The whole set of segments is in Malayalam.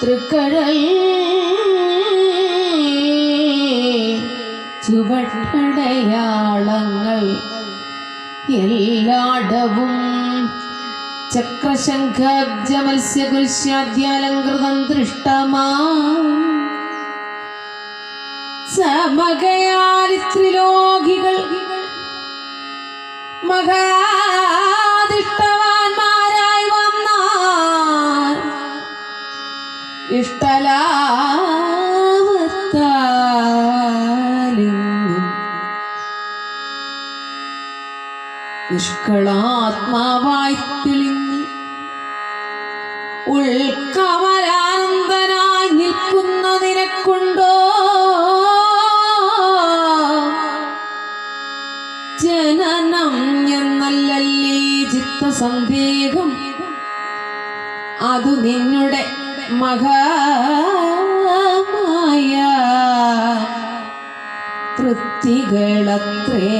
തൃക്കടൽ ചുവട്ടടയാളങ്ങൾ എല്ലാടവും ചക്രശംഖബ്ജമത്സ്യകുരിശ്യാദ്യാലങ്കൃതം ദൃഷ്ടമാ. സമകയാലി ത്രിലോകികൾ നിഷ്കളാത്മാവായി തെളിഞ്ഞ് ഉൾക്കമലാനന്ദനായി നിൽക്കുന്ന നിനക്കുണ്ടോ? ജനനം എന്നല്ലല്ലേ ചിത്തസന്ദേഹം? അതു നിന്നുടെ മഹാമായ തൃപ്തികളത്രേ.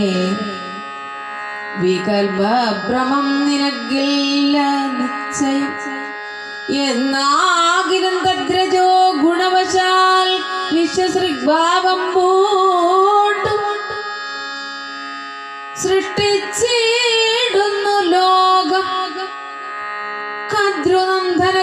വികൽഭ്രമം നിനക്കില്ല നിശ്ചയം. എന്നാകിലും തദ്രജോ ഗുണവശാൽ വിശ്വസൃഗ്ഭാവം പൂണ്ടു സൃഷ്ടിച്ചിടുന്നു ലോകം. കദ്രുനന്ദന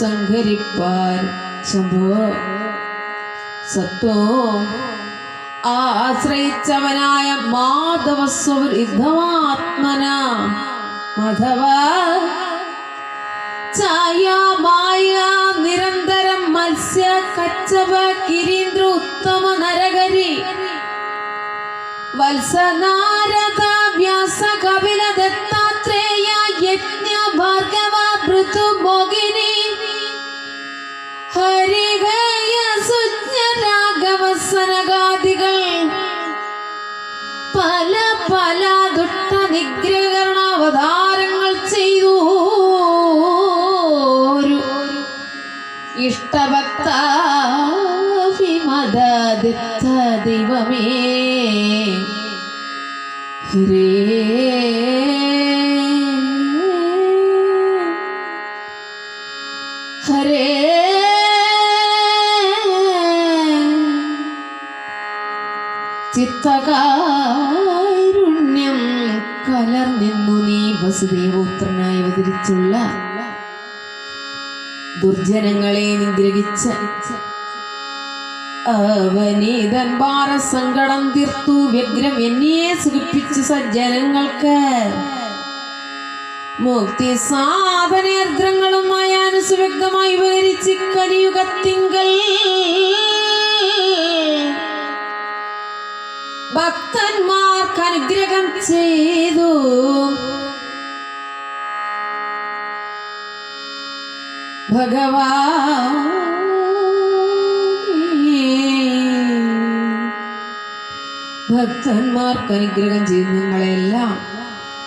സംഹരിപ്പാൻ ശംഭോ. സത്വോ ആശ്രയിച്ചവനായ മാധവ മാധവസ്വരുദ്ധമാത്മന മാധവ ഛായാമായ നിരന്തരം മത്സ്യ കച്ചവ കിരീന്ദ്ര ഉത്തമ നരകരി. വത്സനാരദ വ്യാസ കപില ദൈവമേ ഹരേ. ഹരേ. ചിത്തകാരുണ്യം കലർന്നിന്നു നീ വസുദേവപുത്രനായി അവതരിച്ചുള്ള ദുർജനങ്ങളെ നിഗ്രഹിച്ച അവനീതൻ ഭാരസങ്കടം തീർത്തു വ്യഗ്രം എന്നെ സുഖിപ്പിച്ചു സജ്ജനങ്ങൾക്ക്. മുക്തി സാധനേർദ്രങ്ങളുമായ അനുസുവ്യക്തമായി വിവരിച്ച് കലിയുഗത്തിങ്കൽ. ഭക്തന്മാർക്ക് അനുഗ്രഹം ചെയ്തു. ഭഗവാൻ ഭക്തന്മാർക്ക് അനുഗ്രഹം ചെയ്ത് നിങ്ങളെല്ലാം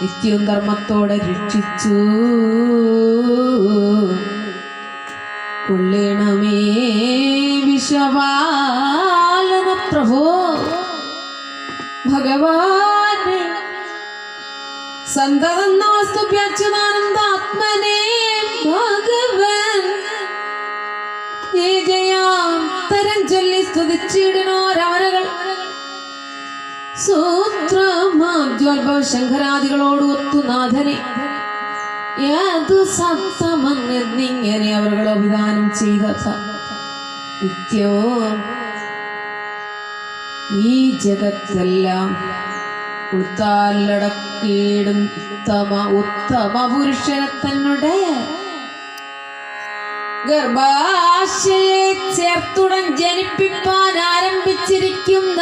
നിത്യവും ധർമ്മത്തോടെ രക്ഷിച്ചു. കൊള്ളണമേ വിഷവാലന പ്രഭോ. ഭഗവാനെ സന്തതം നമസ്തുഭ്യച്യുതാനന്ദാത്മനെ. ഭഗവൻ സൂത്രമാദ്യോത്ഭവ ശങ്കരാദികളോട് ഒത്തുനാഥനെ ഏതു സത്തമെന്നിങ്ങനെ അവരുടെ അഭിദാനം ചെയ്ത നിത്യവും ഈ ജഗത്തെല്ലാം ഉത്താലടക്കീടും ഉത്തമ ഉത്തമ പുരുഷനെ തന്നെ. ഗർഭാശയെ ചേർത്തുടൻ ജനിപ്പിപ്പാൻ ആരംഭിച്ചിരിക്കുന്ന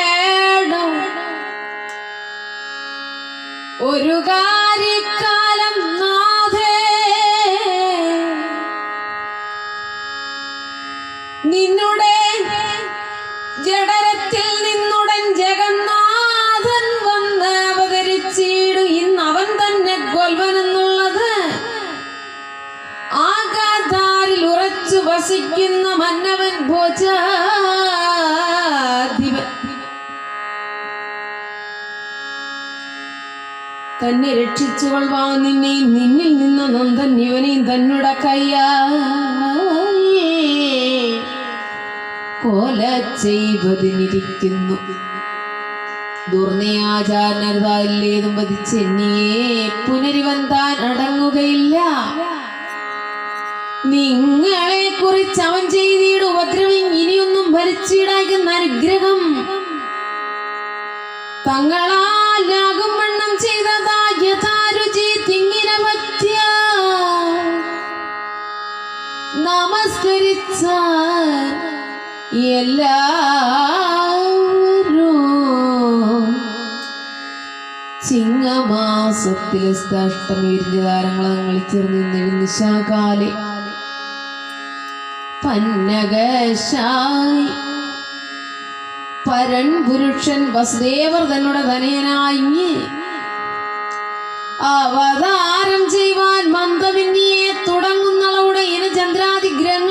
തന്നെ രക്ഷിച്ചു നിന്നെ നിന്നിൽ നിന്ന് നന്ദൻ ഇവനെയും തന്നുട കയ്യ. കൊല ചെയ്തതിനിരിക്കുന്നു. ദുർനയാചാരനരുതായില്ലേതും വധിച്ചെന്നിയെ പുനരിവൻ താൻ അടങ്ങുകയില്ല. നിങ്ങളെ കുറിച്ച് അവൻ ചെയ്തിയുടെ ഉപദ്രവം ഇനിയൊന്നും ഭരിച്ചിടാക്കുന്ന അനുഗ്രഹം തങ്ങളാലാകും വണ്ണം ചെയ്തതാ നമസ്കരിച്ച എല്ലാവരും ചിങ്ങമാസത്തിലെ അഷ്ടമി താരങ്ങൾ നിങ്ങൾ ചേർന്ന് നിശാകാലെ. പന്നകശായി പരൺ പുരുഷൻ വസുദേവർ തന്നോട് ധനയനായി. അവതാരം ചെയ്യുവാൻ മന്ദവിന്നിയെ തുടങ്ങുന്നളവിടെ ഇന ചന്ദ്രാതിഗ്രഹങ്ങൾ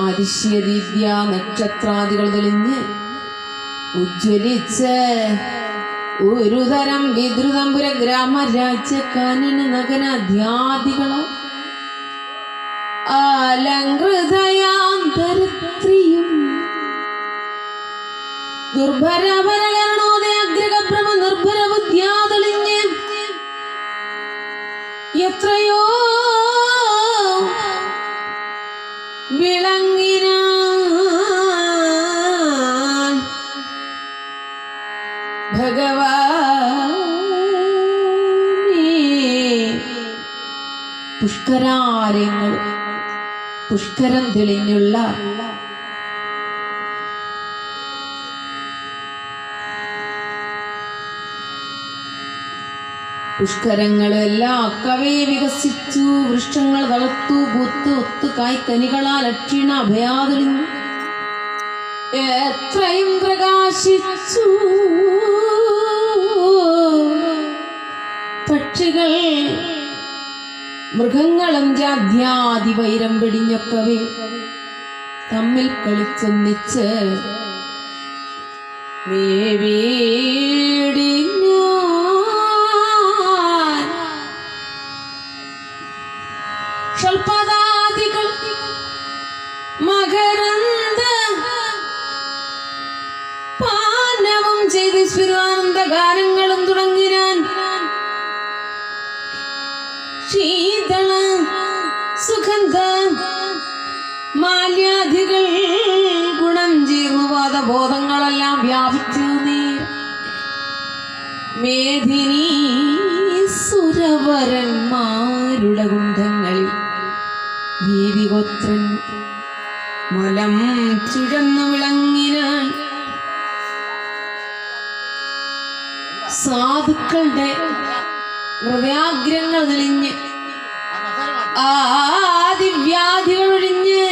അതിശ്യദിവ്യ നക്ഷത്രാദികൾ തെളിഞ്ഞ് ഉജ്ജ്വലിച്ച് ഒരു തരം വിദ്രുതമ്പുര രാജ്യക്കാനന കാനന നഗനാധ്യാദികളോ അലങ്കൃതയാന്തരത്രിയും പുഷ്കരാലയങ്ങൾ പുഷ്കരം തെളിഞ്ഞുള്ള പുഷ്കരങ്ങളെല്ലാം അക്കവേ വികസിച്ചു വൃക്ഷങ്ങൾ തളർത്തു പൂത്തു ഒത്തു കായ്ക്കനികളാൽ അക്ഷീണ അഭയാതിളിഞ്ഞു എത്രയും പ്രകാശിച്ചു. മൃഗങ്ങളും ജാധ്യാതി വൈരം പിടിഞ്ഞപ്പവേ തമ്മിൽ കളിച്ചൊന്നിച്ച് മേവീടിഞ്ഞാൻ ക്ഷൽപദാദികൾ മകരന്ത പാനവും ശീതള സുഗന്ധ മാല്യാദികൾ ഗുണം ജീർണുവാദ ബോധങ്ങളെല്ലാം വ്യാപിച്ചു നീ. മേധിനി സുരവരന്മാരുടെ ഗുന്ധങ്ങളിൽ ഭീതിഗോത്രൻ മലം ചുഴന്നു വിളങ്ങിനാൻ സാധുക്കളുടെ ഹൃദയാഗ്രങ്ങൾ തെളിഞ്ഞ് ആദിവ്യാധികൾ ഒഴിഞ്ഞ്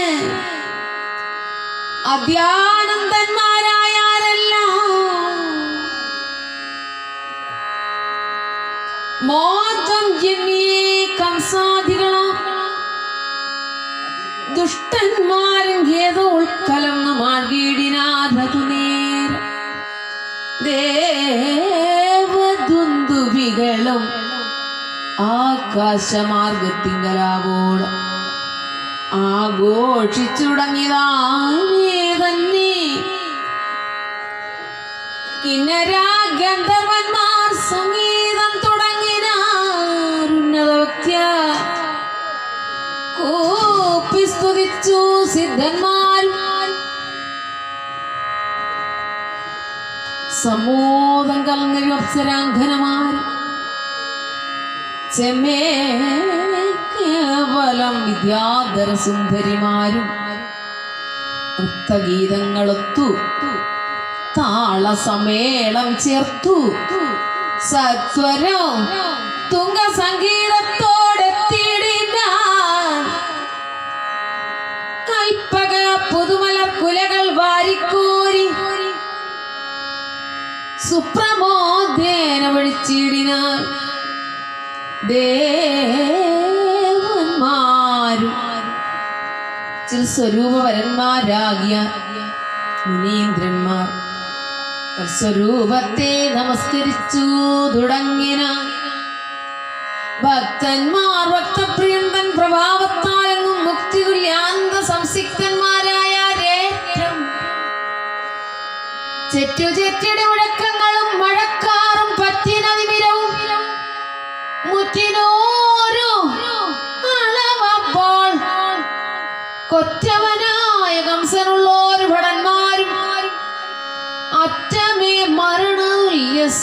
അത്യാനന്ദന്മാരായാരെല്ലാം മോചം ജന്യേ കംസാധികളാം ദുഷ്ടന്മാരും ഏതോ ഉൾക്കലർന്ന മാർഗീടിനാഥതു നേർ ദേവദുന്തുവികളും ആകാശമാർഗത്തിങ്കലാവോളം. ആഘോഷിച്ചുടങ്ങിതാ തന്നെ കിന്നരാ സംഗീതം തുടങ്ങിനാരുന്നത വ്യക്തിയ കൂപ്പി സ്തുതിച്ചു ചെമ്മേ കേവലം വിദ്യാധര സുന്ദരിമാരും ഉത്തഗീതങ്ങളൊത്തു താളസമേളം ചേർത്തു സത്വരം തുങ്ക സംഗീതത്തോടെ കൽപ്പക പുതുമല കുലകൾ വാരിക്കോരി സുപ്രമോദേന വിളിച്ചിടിനാൽ ദേവന്മാരും സ്വരൂപവരന്മാരാകിയ മുനീന്ദ്രന്മാർ സ്വരൂപത്തെ നമസ്കരിച്ചു തുടങ്ങിന. ഭക്തന്മാർ ഭക്തപ്രിയന്തൻ എന്നും മുക്തി തുല്യാന്ത സംസിക്തന്മാരായ രേറ്റം ചെറ്റു ചെറ്റിയുടെ മുഴക്കങ്ങളും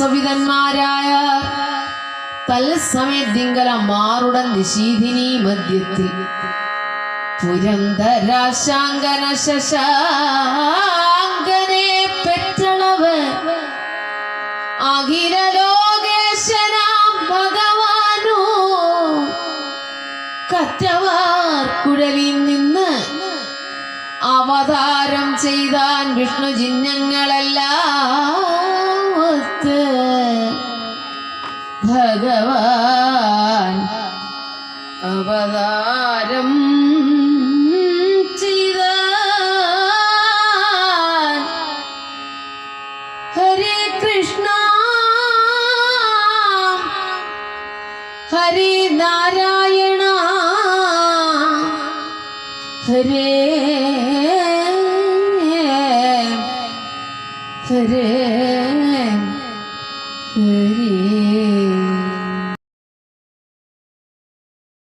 സവിതന്മാരായ തൽസമയത്തിങ്കലമാറുടൻ നിശീതിനി മധ്യത്തിൽ പുരന്തരാശാങ്കന ശശാങ്കനെ പെറ്റളവ് അഖില ലോകേശനാം ഭഗവാനു കറ്റവാർ കുഴലിൽ നിന്ന് അവതാരം ചെയ്താൻ വിഷ്ണു ചിഹ്നങ്ങളെല്ലാം ഭഗവാൻ അവതാരം ചെയ്ത നാരായണ ഹരേ